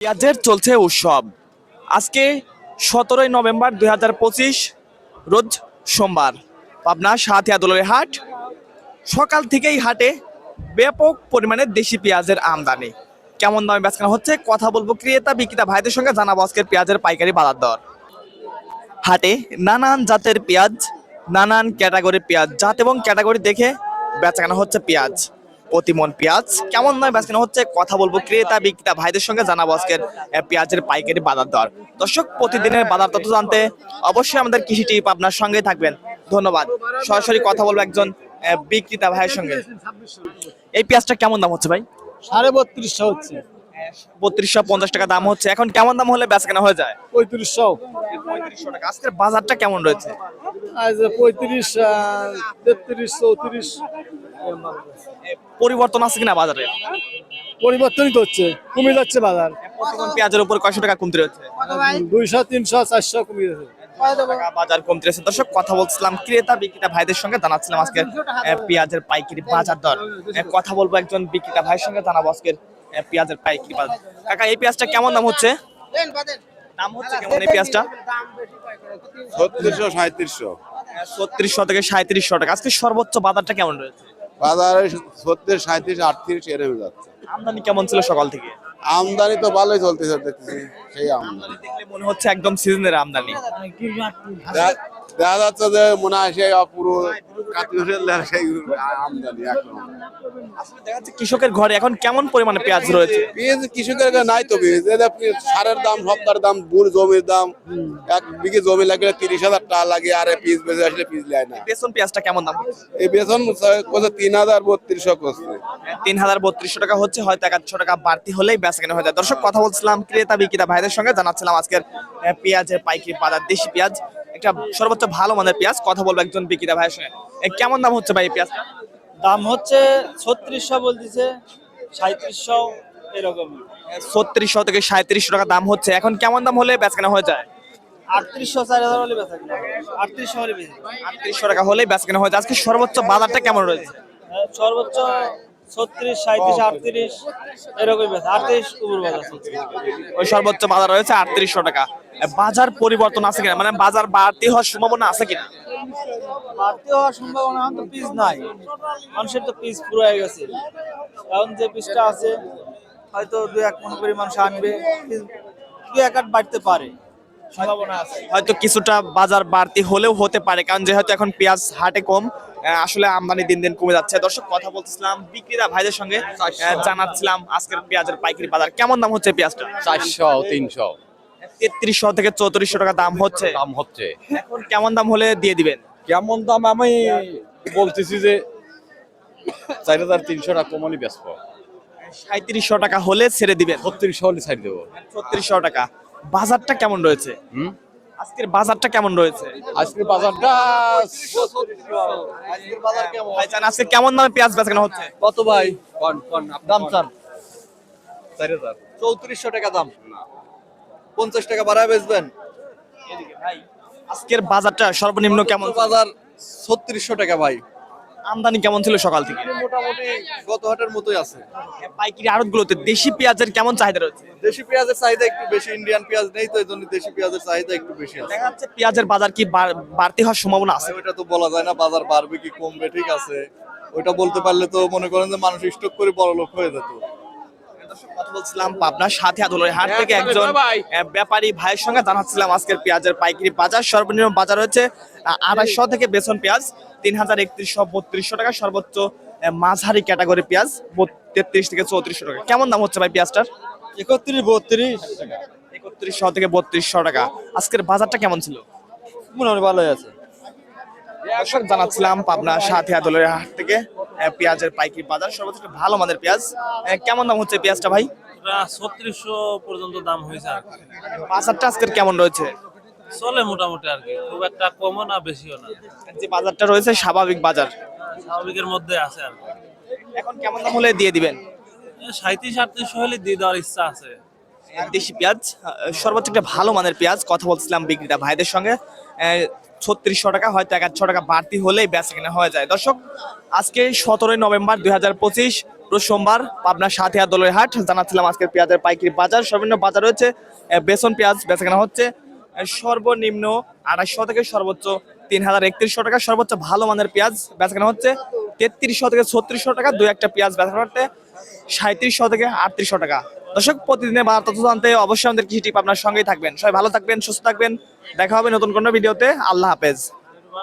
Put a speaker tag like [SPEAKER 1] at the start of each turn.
[SPEAKER 1] পেঁয়াজের চলছে উৎসব। আজকে সতেরোই নভেম্বর দুই হাজার পঁচিশ, রোজ সোমবার। পাবনা সাথিয়া দোলের হাট। সকাল থেকেই হাটে ব্যাপক পরিমাণে দেশি পেঁয়াজের আমদানি। কেমন দামে বেচকেনা হচ্ছে কথা বলব ক্রেতা, বিক্রেতা ভাইদের সঙ্গে জানাব আজকের পেঁয়াজের পাইকারি বাজার দর। হাটে নানান জাতের পেঁয়াজ, নানান ক্যাটাগরির পেঁয়াজ, জাত এবং ক্যাটাগরি দেখে বেচাকেনা হচ্ছে পেঁয়াজ। প্রতিমন পেঁয়াজ। কেমন দামে বেচাকেনা হচ্ছে কথা বলব ক্রেতা বিক্রেতা ভাইদের সঙ্গে জানাব আজকের পেঁয়াজের পাইকারি বাজার দর। দর্শক প্রতিদিনের বাজার তথ্য জানতে অবশ্যই আমাদের কৃষি টিপ আপনার সঙ্গে থাকবেন। ধন্যবাদ। সরাসরি কথা বলব একজন বিক্রেতা ভাইয়ের সঙ্গে। এই পেঁয়াজটা কেমন দাম হচ্ছে ভাই?
[SPEAKER 2] সাড়ে বত্রিশশো হচ্ছে।
[SPEAKER 1] বত্রিশশো পঞ্চাশ টাকা দাম হচ্ছে। এখন কেমন দাম হলে বেচাকেনা হয়ে যায়?
[SPEAKER 2] পঁয়ত্রিশশো।
[SPEAKER 1] পঁয়ত্রিশশো টাকা। আজকের বাজারটা কেমন রয়েছে?
[SPEAKER 2] পঁয়ত্রিশ তেত্রিশ চৌত্রিশ।
[SPEAKER 1] পরিবর্তন আছে কিনা বাজারে?
[SPEAKER 2] পরিবর্তনই তো হচ্ছে কমে যাচ্ছে বাজার।
[SPEAKER 1] পেঁয়াজের উপর কয়শো টাকা কমতে রয়েছে?
[SPEAKER 2] দুইশো তিনশো চারশো কমে যাচ্ছে
[SPEAKER 1] বাজার কমতে রয়েছে। দর্শক কথা বলছিলাম ক্রেতা বিক্রেতা ভাইদের সঙ্গে জানাচ্ছিলাম আজকে এ, পেঁয়াজের পাইকারি বাজার দর। কথা বলব একজন বিক্রেতা ভাইয়ের সঙ্গে জানাব আজকের পেঁয়াজের পাইকারি বাজার কাকা এই পেঁয়াজটা কেমন দাম হচ্ছে? দাম হচ্ছে কেমন এই পেঁয়াজটা?
[SPEAKER 3] ছত্রিশশো সাঁত্রিশশো
[SPEAKER 1] ছত্রিশশো থেকে সাঁত্রিশশো টাকা। আজকে সর্বোচ্চ বাজারটা কেমন রয়েছে?
[SPEAKER 3] বাজারে ছত্রিশ সাঁত্রিশ আটত্রিশ এরম যাচ্ছে।
[SPEAKER 1] আমদানি কেমন ছিল সকাল থেকে?
[SPEAKER 3] আমদানি তো ভালোই চলতেছে দেখতেছি সেই আমদানি।
[SPEAKER 1] দেখলে মনে হচ্ছে একদম সিজনের আমদানি।
[SPEAKER 3] দেখা- যাচ্ছে যে মনে হয় সেই পুরো কাতির সেই আমদানি
[SPEAKER 1] যাচ্ছে কৃষকের ঘরে এখন কেমন পরিমাণে পেঁয়াজ রয়েছে?
[SPEAKER 3] বীজ কৃষকের নাই তো যে আপনি সারের দাম সপ্তাহের দাম বুড় জমির দাম এক বিঘে জমি লাগলে তিরিশ হাজার টাকা লাগে আর পিস বেঁচে আসলে পিস না।
[SPEAKER 1] বেসন পেঁয়াজটা কেমন দাম?
[SPEAKER 3] এই বেতন করছে তিন হাজার বত্রিশশো করছে
[SPEAKER 1] তিন হাজার বত্রিশশো টাকা হচ্ছে হয়তো একাশশো টাকা বাড়তি হলেই বেচা কেনা হয়ে যায়। দর্শক কথা বলছিলাম ক্রেতা বিক্রেতা ভাইদের সঙ্গে। জানাচ্ছিলাম আজকের পেঁয়াজের পাইকারি বাজার দেশি পেঁয়াজ। একটা সর্বোচ্চ ভালো মানের পেঁয়াজ কথা বলব একজন বিক্রেতা ভাইয়ের সঙ্গে। কেমন দাম হচ্ছে ভাই এই পেঁয়াজটা?
[SPEAKER 2] দাম হচ্ছে ছত্রিশশো বলতেছে সাঁত্রিশশো এরকম।
[SPEAKER 1] ছত্রিশশো থেকে সাঁত্রিশশো টাকা দাম হচ্ছে। এখন কেমন দাম হলে বেচা কেনা হয়ে যায়?
[SPEAKER 2] আটত্রিশশো চার হাজার হলে বেচা আটত্রিশশো হলে
[SPEAKER 1] আটত্রিশশো টাকা হলেই বেচা কেনা হয়ে যায়। আজকে সর্বোচ্চ বাজারটা কেমন রয়েছে?
[SPEAKER 2] সর্বোচ্চ ছত্রিশ সাঁত্রিশ আটত্রিশ এরকম বেচা। আটত্রিশ বাজার
[SPEAKER 1] ওই সর্বোচ্চ বাজার রয়েছে আটত্রিশশো টাকা। বাজার পরিবর্তন আছে কিনা? মানে বাজার বাড়তি হওয়ার সম্ভাবনা আছে কিনা?
[SPEAKER 2] বাড়তি হওয়ার সম্ভাবনা এখন তো পিস নাই। মানুষের তো পিস পুরো হয়ে গেছে। এখন যে পিসটা আছে হয়তো দু এক মন করে মানুষ আনবে। দু এক আট বাড়তে পারে।
[SPEAKER 1] হয়তো কিছুটা বাজার বাড়তি হলেও হতে পারে কারণ যেহেতু এখন পেঁয়াজ হাটে কম আসলে আমদানি দিন দিন কমে যাচ্ছে। দর্শক কথা বলতেছিলাম ভাইদের সঙ্গে জানাচ্ছিলাম আজকের পেঁয়াজের পাইকারি বাজার। কেমন দাম হচ্ছে পেঁয়াজটা?
[SPEAKER 4] চারশো তিনশো।
[SPEAKER 1] তেত্রিশশো থেকে চৌত্রিশশো টাকা দাম হচ্ছে।
[SPEAKER 4] দাম হচ্ছে।
[SPEAKER 1] এখন কেমন দাম হলে দিয়ে দিবেন?
[SPEAKER 4] কেমন দাম আমি বলতেছি যে চার হাজার তিনশো টাকা কমনি বেচব।
[SPEAKER 1] সাঁত্রিশশো টাকা হলে ছেড়ে দিবেন।
[SPEAKER 4] ছত্রিশশো হলে ছাড় দেবো।
[SPEAKER 1] ছত্রিশশো টাকা। বাজারটা কেমন রয়েছে?
[SPEAKER 4] হুম?
[SPEAKER 1] আজকের বাজারটা কেমন রয়েছে?
[SPEAKER 4] আজকে বাজারটা আজকের
[SPEAKER 1] ভাইজান আজকে কেমন দামে পেঁয়াজ বেচাকেনা হচ্ছে?
[SPEAKER 4] কত ভাই? দাম চান?
[SPEAKER 5] চার হাজার। চৌত্রিশশো টাকা দাম। পঞ্চাশ টাকা বাড়ায় বেচবেন।
[SPEAKER 1] আজকের বাজারটা সর্বনিম্ন কেমন?
[SPEAKER 5] বাজার ছত্রিশশো টাকা ভাই।
[SPEAKER 1] আমদানি কেমন ছিল সকাল থেকে?
[SPEAKER 5] মোটামুটি গত হাটের মতোই আছে।
[SPEAKER 1] পাইকারি আড়তগুলোতে দেশি পেঁয়াজের কেমন চাহিদা রয়েছে?
[SPEAKER 5] দেশি পেঁয়াজের চাহিদা একটু বেশি ইন্ডিয়ান পেঁয়াজ নেই তো এই জন্য দেশি পেঁয়াজের চাহিদা একটু বেশি আছে।
[SPEAKER 1] দেখা যাচ্ছে পেঁয়াজের বাজার কি বাড়তে হওয়ার সম্ভাবনা আছে?
[SPEAKER 5] ওইটা তো বলা যায় না বাজার বাড়বে কি কমবে ঠিক আছে। ওইটা বলতে পারলে তো মনে করেন যে মানুষ স্টক করে বড় লোক হয়ে যেত।
[SPEAKER 1] কথা বলছিলাম পাবনার সাথে আদলের হাট থেকে একজন ব্যাপারী ভাইয়ের সঙ্গে জানাচ্ছিলাম আজকের পেঁয়াজের পাইকারি বাজার। সর্বনিম্ন বাজার হচ্ছে আড়াইশো থেকে বেসন পেঁয়াজ তিন হাজার একত্রিশশো বত্রিশশো টাকা সর্বোচ্চ মাঝারি ক্যাটাগরি পেঁয়াজ তেত্রিশ থেকে চৌত্রিশশো টাকা। কেমন দাম হচ্ছে ভাই পেঁয়াজটার?
[SPEAKER 2] একত্রিশ বত্রিশ।
[SPEAKER 1] একত্রিশশো থেকে বত্রিশশো টাকা। আজকের বাজারটা কেমন ছিল?
[SPEAKER 2] মোটামুটি ভালোই আছে।
[SPEAKER 1] দর্শক জানাচ্ছিলাম পাবনা সাথিয়া দলের হাট থেকে। পেঁয়াজের পাইকারি বাজার সর্বোচ্চ ভালো মানের পেঁয়াজ। কেমন দাম হচ্ছে পেঁয়াজটা ভাই?
[SPEAKER 6] ছত্রিশশো পর্যন্ত দাম হয়েছে আর
[SPEAKER 1] বাজারটা আজকের কেমন রয়েছে?
[SPEAKER 6] চলে মোটামুটি আর কি খুব একটা কমও না বেশিও না।
[SPEAKER 1] যে বাজারটা রয়েছে স্বাভাবিক বাজার।
[SPEAKER 6] স্বাভাবিকের মধ্যে আছে আর
[SPEAKER 1] এখন কেমন দাম হলে দিয়ে দিবেন?
[SPEAKER 6] সাঁত্রিশ আটত্রিশশো হলে দিয়ে দেওয়ার ইচ্ছা আছে।
[SPEAKER 1] দেশি পেঁয়াজ সর্বোচ্চ একটা ভালো মানের পেঁয়াজ, কথা বলছিলাম বিক্রেতা ভাইদের সঙ্গে। ছত্রিশশো টাকা হয়তো একাশশো টাকা বাড়তি হলেই বেচা কেনা হয়ে যায়। দর্শক, আজকে সতেরোই নভেম্বর দুই হাজার পঁচিশ, রোজ সোমবার পাবনা সাথিয়া দলের হাট। জানাচ্ছিলাম আজকের পেঁয়াজের পাইকারি বাজার। সর্বনিম্ন বাজার রয়েছে বেসন পেঁয়াজ বেচাকেনা হচ্ছে সর্বনিম্ন আড়াইশো থেকে সর্বোচ্চ তিন হাজার একত্রিশশো টাকা। সর্বোচ্চ ভালো মানের পেঁয়াজ বেচাকেনা হচ্ছে। তেত্রিশশো থেকে ছত্রিশশো টাকা দু একটা পেঁয়াজ ব্যথা করতে সাঁত্রিশশো থেকে আটত্রিশশো টাকা। দর্শক, প্রতিদিনের বাজার তথ্য জানতে অবশ্যই আমাদের কৃষি টিপ আপনার সঙ্গেই থাকবেন। সবাই ভালো থাকবেন, সুস্থ থাকবেন। দেখা হবে নতুন কোনো ভিডিওতে। আল্লাহ হাফেজ।